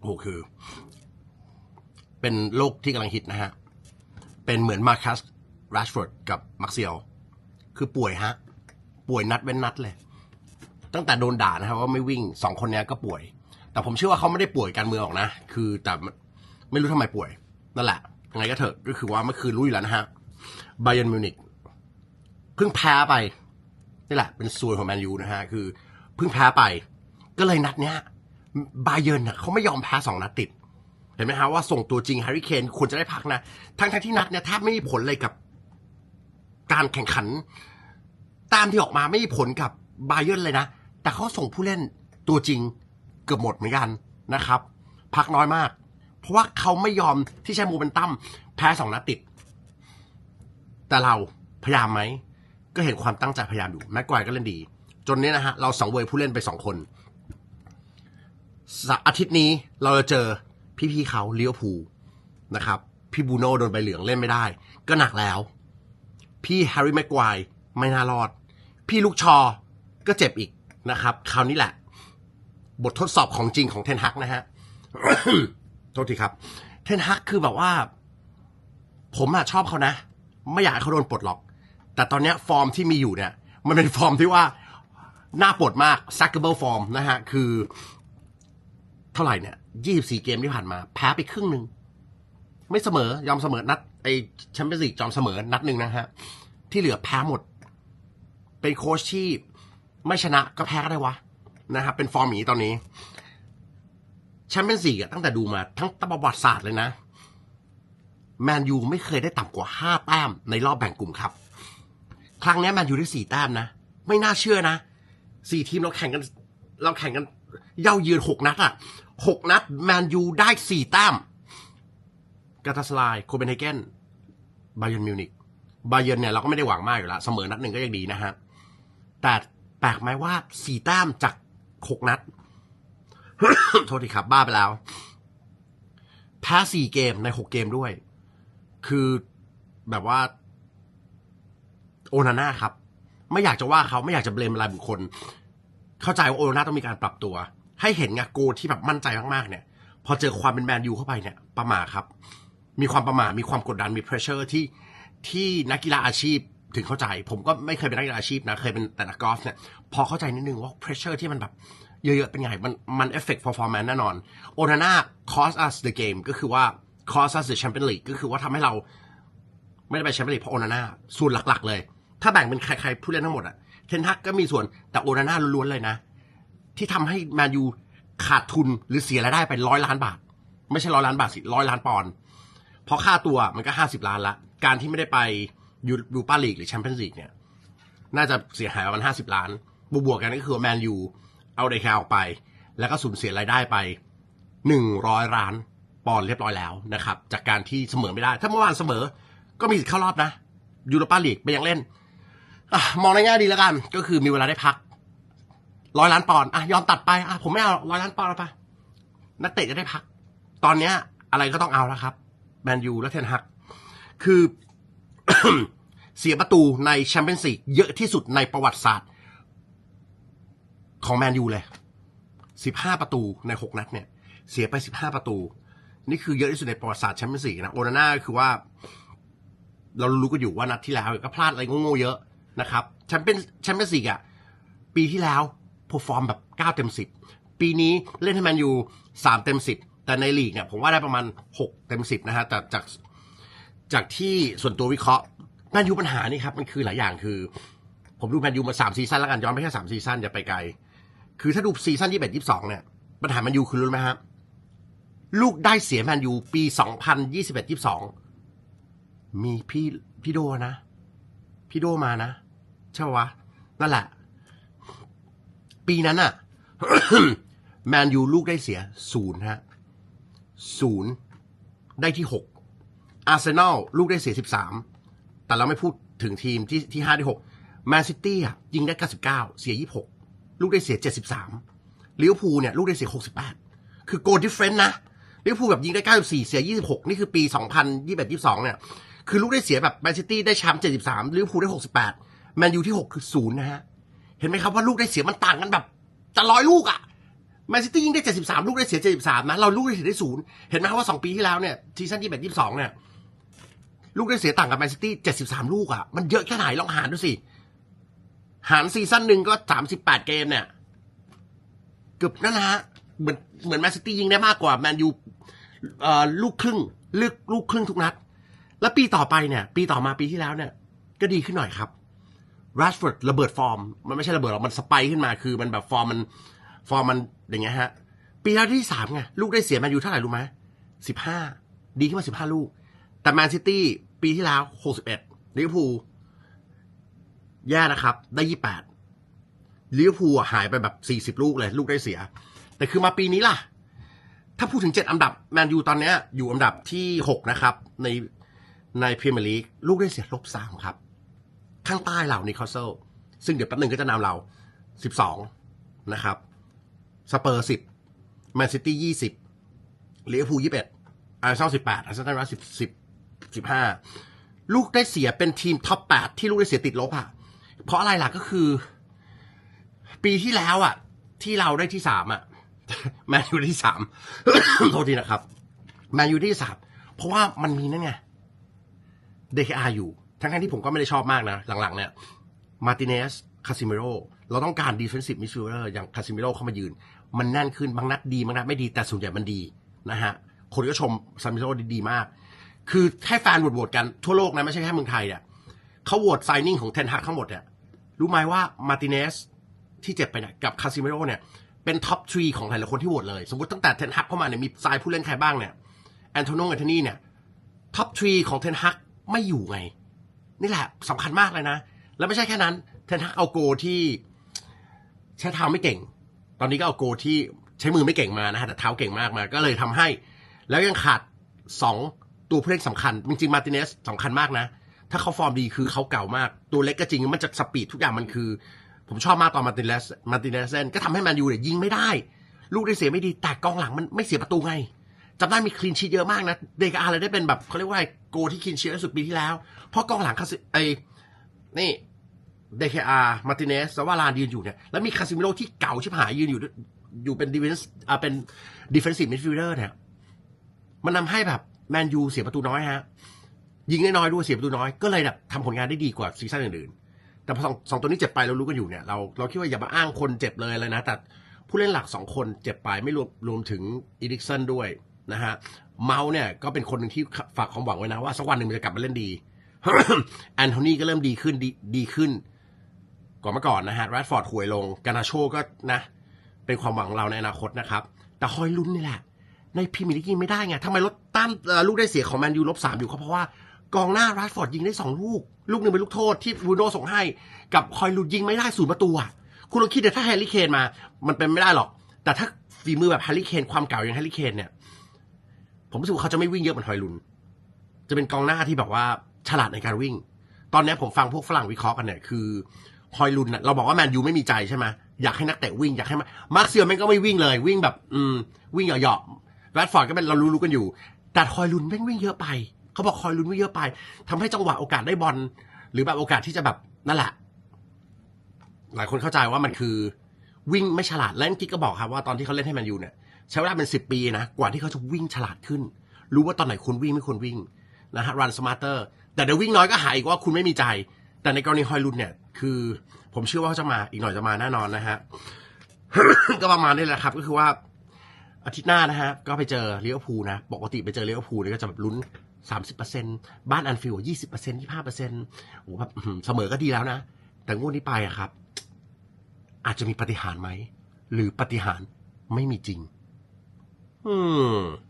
โอ้คือ เป็นโรคที่กำลังฮิตนะฮะ เป็นเหมือนมาคัสแรชฟอร์ดกับมาร์เซียลคือป่วยฮะ ป่วยนัดเว้นนัดเลย ตั้งแต่โดนด่านะครับว่าไม่วิ่งสองคนเนี้ยก็ป่วย แต่ผมเชื่อว่าเขาไม่ได้ป่วยการเมืองหรอกนะ คือแต่ไม่รู้ทำไมป่วย นั่นแหละยังไงก็เถอะก็คือว่าเมื่อคืนรู้อยู่แล้วนะฮะไบเ e นมิวนิกเพิ่งแพ้ไปนี่แหละ เป็นส่วนของแมนยูนะฮะ คือเพิ่งแพ้ไป ก็เลยนัดเนี้ย บาเยิร์น่ะเขาไม่ยอมแพ้สองนัดติด เห็นไหมฮะว่าส่งตัวจริงแฮร์รี่เคนควรจะได้พักนะ ทั้งทที่นัดเนี่ยแทบไม่มีผลเลยกับ การแข่งขัน ตามที่ออกมาไม่มีผลกับบาเยิร์นเลยนะ แต่เขาส่งผู้เล่นตัวจริงเกือบหมดเหมือนกันนะครับ พักน้อยมาก เพราะว่าเขาไม่ยอมที่ใช้โมเมนตัมแพ้สองนัดติด แต่เราพยายามไหมก็เห็นความตั้งใจพยายามอยู่แม็กควายก็เล่นดี จนเนี้ยนะฮะเราสังเวยผู้เล่นไปสองคน อาทิตย์นี้เราจะเจอพี่ๆเขาเลี้ยวภูนะครับ พี่บูโน่โดนใบเหลืองเล่นไม่ได้ ก็หนักแล้ว พี่แฮร์รี่แม็กควายไม่น่ารอด พี่ลูกชอก็เจ็บอีกนะครับ คราวนี้แหละ บททดสอบของจริงของเทนฮักนะฮะโทษทีครับ เทนฮักคือแบบว่า ผมอะชอบเขานะ ไม่อยากให้เขาโดนปลดหรอก แต่ตอนนี้ฟอร์มที่มีอยู่เนี่ย มันเป็นฟอร์มที่ว่าน่าปลดมาก sackable form นะฮะ คือ ท่าไหร่เนี่ยยี่สิบสี่เกมที่ผ่านมา แพ้ไปครึ่งหนึ่ง ไม่เสมอยอมเสมอนัดไอแชมเปี้ยนส์ลีกจอมเสมอนัดหนึ่งนะฮะ ที่เหลือแพ้หมด เป็นโค้ชที่ไม่ชนะก็แพ้ก็ได้วะนะครับเป็นฟอร์มอย่างนี้ตอนนี้แชมเปี้ยนส์ลีกตั้งแต่ดูมาทั้งประวัติศาสตร์เลยนะ แมนยูไม่เคยได้ต่ำกว่าห้าแต้มในรอบแบ่งกลุ่มครับ ครั้งนี้แมนยูได้สี่แต้มนะ ไม่น่าเชื่อนะสี่ทีมเราแข่งกัน เราแข่งกันเย่าเยือนหกนัดอะ หกนัดแมนยูได้สี่แต้มกาตาสไลายโคเปนเฮเกนบาเยนมิวนิกบาเยนเนี่ยเราก็ไม่ได้หวังมากอยู่แล้วเสมอนัดหนึ่งก็ยังดีนะฮะ แต่แปลกไหมว่าสี่แต้มจากหกนัด โทษทีครับบ้าไปแล้ว แพ้สี่เกมในหกเกมด้วย คือแบบว่า โอนาน่าครับ ไม่อยากจะว่าเขาไม่อยากจะเบลมรายบุคคล เข้าใจว่าโอนาน่าต้องมีการปรับตัว ให้เห็นไงโกที่แบบมั่นใจมากๆเนี่ย พอเจอความเป็นแมนยูเข้าไปเนี่ย ประมาครับ มีความประมามีความกดดันมีเพรสเชอร์ที่ที่นักกีฬาอาชีพถึงเข้าใจ ผมก็ไม่เคยเป็นนักกีฬาอาชีพนะ เคยเป็นแต่นักกอล์ฟเนี่ย พอเข้าใจนิดนึงว่าเพรสเชอร์ที่มันแบบเยอะๆเป็นไง มันมันเอฟเฟกต์ performance แน่นอนโอนาน่า cost us the game ก็คือว่า cost us the champion league ก็คือว่าทำให้เราไม่ได้ไปแชมเปี้ยนลีกเพราะโอนาน่าส่วนหลักๆเลย ถ้าแบ่งเป็นใครๆผู้เล่นทั้งหมดอะเทนทักก็มีส่วนแต่โอนาน่าล้วนๆเลยนะ ที่ทำให้แมนยูขาดทุนหรือเสียรายได้ไปร้อยล้านบาท ไม่ใช่ร้อยล้านบาทสิร้อยล้านปอนด์เพราะค่าตัวมันก็ห้าสิบล้านละ การที่ไม่ได้ไปยูยูปาลีกหรือแชมเปี้ยนส์ลีกเนี่ยน่าจะเสียหายประมาณห้าสิบล้านบวกๆกันก็คือแมนยูเอาเดคาออกไป แล้วก็สูญเสียรายได้ไปหนึ่งร้อยล้านปอนด์เรียบร้อยแล้วนะครับ จากการที่เสมอไม่ได้ ถ้าเมื่อวานเสมอก็มีสิทธิ์เข้ารอบนะยูโรปาลีกไปยังเล่นอมองในแง่ดีแล้วกัน ก็คือมีเวลาได้พัก ร้อยล้านปอนด์อะยอมตัดไปอะผมไม่เอาร้อยล้านปอนด์ไปนักเตะจะได้พัก ตอนเนี้ย อะไรก็ต้องเอาแล้วครับแมนยูและเทนฮัก คือเสียประตูในแชมเปี้ยนส์ลีกเยอะที่สุดในประวัติศาสตร์ ของแมนยูเลยสิบห้าประตูในหกนัดเนี่ย เสียไปสิบห้าประตู นี่คือเยอะที่สุดในประวัติศาสตร์แชมเปี้ยนส์ลีกนะโอนาน่าคือว่า เรารู้กันอยู่ว่านัดที่แล้วก็พลาดอะไรโง่ๆเยอะนะครับแชมเปี้ยนแชมเปี้ยนส์ลีกอะปีที่แล้ว พอฟอร์มแบบเก้าเต็มสิบปีนี้เล่นให้แมนยูสามเต็มสิบแต่ในลีกเนี่ยผมว่าได้ประมาณหกเต็มสิบนะฮะแต่จากจากที่ส่วนตัววิเคราะห์แมนยูปัญหานี่ครับ มันคือหลายอย่างคือ ผมดูแมนยูมาสามซีซั่นแล้วกันย้อนไปแค่สามซีซั่นอย่าไปไกล คือถ้าดูซีซั่นยี่สิบเอ็ดยี่สิบสองเนี่ย ปัญหาแมนยูคือรู้ไหมฮะลูกได้เสียแมนยูปีสองพันยี่สิบเอ็ดยี่สิบสองมีพี่พี่โดนะ พี่โดมานะ ใช่ปะวะ นั่นแหละ ปีนั้นอะแมนยูลูกได้เสียศูนย์ฮะศูนย์ได้ที่หกอาร์เซนอลลูกได้เสียสิบสามแต่เราไม่พูดถึงทีมที่ที่ห้าที่หกแมนซิตี้อะยิงได้เก้าสิบเก้าเสียยี่หกลูกได้เสียเจ็ดสิบสามลิเวอร์พูลเนี่ยลูกได้เสียหกสิบแปดคือโกลดิฟเฟนนะลิเวอร์พูลแบบยิงได้เก้าสิบสี่เสียยี่สิบหกนี่คือปีสองพันยี่สิบเอ็ดยี่สิบสองเนี่ยคือลูกได้เสียแบบแมนซิตี้ได้แชมป์เจ็ดสิบสามลิเวอร์พูลได้หกสิบแปดแมนยูที่หกคือศูนย์นะฮะ เห็นไหมครับว่าลูกได้เสียมันต่างกันแบบจะร้อยลูกอะ่ะแมนซิตี้ยิงได้ 73 ลูกได้เสีย 73 นะ เราลูกได้เสียได้ศูนย์เห็นไหมครับว่า 2 ปีที่แล้วเนี่ยซีซั่น21 22 เนี่ย ลูกได้เสียต่างกับแมนซิตี้ 73 ลูกอะ่ะ มันเยอะแค่ไหนลองหารดูสิ หารซีซั่นหนึ่งก็ 38 เกมเนี่ย เกือบนั่นนะฮะ เหมือนเหมือนแมนซิตี้ยิงได้มากกว่าแมนยูลูกครึ่งลูกลูกครึ่งทุกนัด แล้วปีต่อไปเนี่ย ปีต่อมาปีที่แล้วเนี่ย ก็ดีขึ้นหน่อยครับ ราชฟอร์ดระเบิดฟอร์ม มันไม่ใช่ระเบิดหรอกมันสไปค์ขึ้นมาคือมันแบบฟอร์มมันฟอร์มมันอย่างเงี้ยฮะ ปีแล้วที่สามไงลูกได้เสียแมนยูเท่าไหร่รู้ไหมสิบห้าดีขึ้นมาสิบห้าลูก แต่แมนซิตี้ปีที่แล้วหกสิบเอ็ดลิเวอร์พูลแย่นะครับ ได้ยี่แปดลิเวอร์พูลหายไปแบบสี่สิบลูกเลย ลูกได้เสีย แต่คือมาปีนี้ล่ะ ถ้าพูดถึงเจ็ดอันดับแมนยูตอนเนี้ยอยู่อันดับที่หกนะครับ ในในพรีเมียร์ลีกลูกได้เสียลบสามครับ ข้างใต้เรานิคาสเซิลซึ่งเดี๋ยวแป๊บนึงก็จะนำเราสิบสองนะครับสเปอร์สิบแมนซิตี้ยี่สิบลิเวอร์พูลยี่สิบเอ็ดอาร์เซนอลสิบแปดอาร์เซนอลสิบสิบสิบห้าลูกได้เสียเป็นทีมท็อปแปดที่ลูกได้เสียติดลบอะเพราะอะไรล่ะก็คือ ปีที่แล้วอะที่เราได้ที่สามอะแมนยูที่สามโทษทีนะครับแมนยูที่สามเพราะว่ามันมีนั่นไง DKR อยู่ ทั้งๆที่ผมก็ไม่ได้ชอบมากนะ หลังๆ เนี่ยมาติเนสคาซิเมโรเราต้องการ defensive midfielder อย่างคาซิเมโรเข้ามายืน มันแน่นขึ้นบางนัดดีบางนัดไม่ดีแต่ส่วนใหญ่มันดีนะฮะคนก็ชมคาซิโรดีมาก คือให้แฟนโหวตกันทั่วโลกนะไม่ใช่แค่เมืองไทยเนี่ยเขาโหวตไซนิ่งของเทนฮักทั้งหมดเนี่ยรู้ไหมว่ามาติเนสที่เจ็บไปเนี่ยกับคาซิเมโรเนี่ยเป็นท็อปทรีของหลายๆคนที่โหวตเลย สมมติตั้งแต่เทนฮักเข้ามาเนี่ยมีทรายผู้เล่นใครบ้างเนี่ยแอนโทนงแอนโทนีเนี่ยท็อปทรีของเทนฮักไม่อยู่ไง นี่แหละสำคัญมากเลยนะ แล้วไม่ใช่แค่นั้นเทนฮักเอาโกที่ใช้เท้าไม่เก่ง ตอนนี้ก็เอาโกที่ใช้มือไม่เก่งมานะฮะแต่เท้าเก่งมากมา ก็เลยทำให้ แล้วยังขาดสองตัวผู้เล่นสำคัญ จริงๆมาติเนสสำคัญมากนะ ถ้าเขาฟอร์มดีคือเขาเก่ามาก ตัวเล็กก็จริงมันจะสปีดทุกอย่างมันคือ ผมชอบมากตอนมาติเนสมาติเนสเล่นก็ทำให้แมนยูเนี่ยยิงไม่ได้ ลูกได้เสียไม่ดีแต่กองหลังมันไม่เสียประตูไง จำได้มีคลีนชีตเยอะมากนะ เดกอาเลยได้เป็นแบบเขาเรียกว่าโกที่คลีนชีตสุดปีที่แล้ว เพราะกองหลังคาซิไอนี่เดคอาร์มาติเนสซาวาลานยืนอยู่เนี่ย แล้วมีคาซิมิโรที่เก่าชิบหายยืนอยู่อยู่เป็นดีเฟนส์อ่าเป็นดิเฟนซีฟมิดฟิลเดอร์เนี่ย มันนำให้แบบแมนยูเสียประตูน้อยฮะ ยิงน้อยด้วยเสียประตูน้อย ก็เลยแบบทำผลงานได้ดีกว่าซีซั่นอื่นๆ แต่พอสองสองตัวนี้เจ็บไปเรารู้กันอยู่เนี่ย เราเราคิดว่าอย่ามาอ้างคนเจ็บเลยเลยนะ แต่ผู้เล่นหลักสองคนเจ็บไปไม่รวมรวมถึงอีดิกสันด้วย นะฮะเมาส์เนี่ยก็เป็นคนหนึ่งที่ฝากความหวังไว้นะว่าสักวันหนึ่งมันจะกลับมาเล่นดีแอนโทนีก็เริ่มดีขึ้นดีดีขึ้นกว่าเมื่อก่อนนะฮะแรดฟอร์ดห่วยลงกานาโชก็นะ เป็นความหวังของเราในอนาคตนะครับ แต่คอยลุ้นนี่แหละ ในพรีเมียร์ลีกยิงไม่ได้ไงทำไมลดต้านลูกได้เสียของแมนยูลบสามอยู่ก็เพราะว่ากองหน้าแรดฟอร์ดยิงได้สองลูก ลูกหนึ่งเป็นลูกโทษที่บูโน่ส่งให้ กับคอยลุ้นยิงไม่ได้ศูนย์ประตูอะคุณลองคิดเดี๋ยวถ้าแฮร์รี่เคนมา มันเป็นไม่ได้หรอก แต่ถ้าฝีมือแบบแฮร์รี่เคนความเก่าอย่างแฮร์รี่เคนเนี่ย ผมรู้สึกว่าเขาจะไม่วิ่งเยอะเหมือนฮอยลุน จะเป็นกองหน้าที่แบบว่าฉลาดในการวิ่ง ตอนนี้ผมฟังพวกฝรั่งวิเคราะห์กันเนี่ยคือฮอยลุนน่ะเราบอกว่าแมนยูไม่มีใจใช่ไหมอยากให้นักเตะวิ่งอยากให้มามาร์คเซียลแม่งก็ไม่วิ่งเลย วิ่งแบบอืมวิ่งเหยาะๆแรดฟอร์ดก็เป็นเรารู้ๆกันอยู่ แต่ฮอยลุนแม่งวิ่งเยอะไป เขาบอกฮอยลุนวิ่งเยอะไปทำให้จังหวะโอกาสได้บอลหรือแบบโอกาสที่จะแบบนั่นแหละ หลายคนเข้าใจว่ามันคือวิ่งไม่ฉลาดและกิ๊กก็บอกครับว่าตอนที่เขาเล่นให้แมนยูเนี่ย ใช้เวลาเป็นสิบปีนะ กว่าที่เขาจะวิ่งฉลาดขึ้น รู้ว่าตอนไหนควรวิ่งไม่ควรวิ่งนะฮะ run smarter แต่เดี๋ยววิ่งน้อยก็หายอีกว่าคุณไม่มีใจ แต่ในกรณีฮอยลุนเนี่ย คือ ผมเชื่อว่าเขาจะมาอีกหน่อยจะมาแน่นอนนะฮะก็ประมาณนี้แหละครับ ก็คือว่าอาทิตย์หน้านะฮะ ก็ไปเจอเลิเวพูนะ ปกติไปเจอเลิเวพูเนี่ยก็จะแบบลุ้นสามสิบเปอร์เซ็นบ้านอันฟิลยี่สิบเปอร์เซ็นยี่ห้าเปอร์เซ็นโอ้แบบเสมอก็ดีแล้วนะ แต่งวดนี้ไปอะครับ อาจจะมีปฏิหารไหม หรือปฏิหารไม่มีจริง อืม